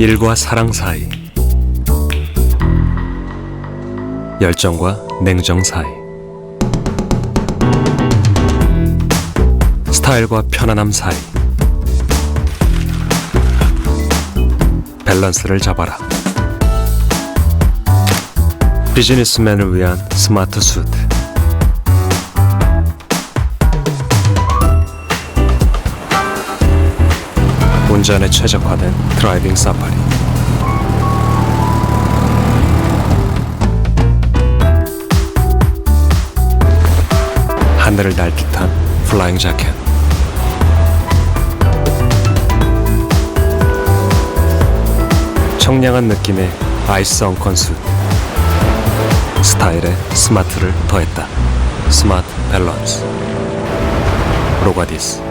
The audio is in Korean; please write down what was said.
일과 사랑 사이 열정과 냉정 사이 스타일과 편안함 사이 밸런스를 잡아라. 비즈니스맨을 위한 스마트 수트 운전에 최적화된 드라이빙 사파리. 하늘을 날 듯한 플라잉 자켓. 청량한 느낌의 아이스 엉컨 수. 스타일에 스마트를 더했다. 스마트 밸런스. 로가디스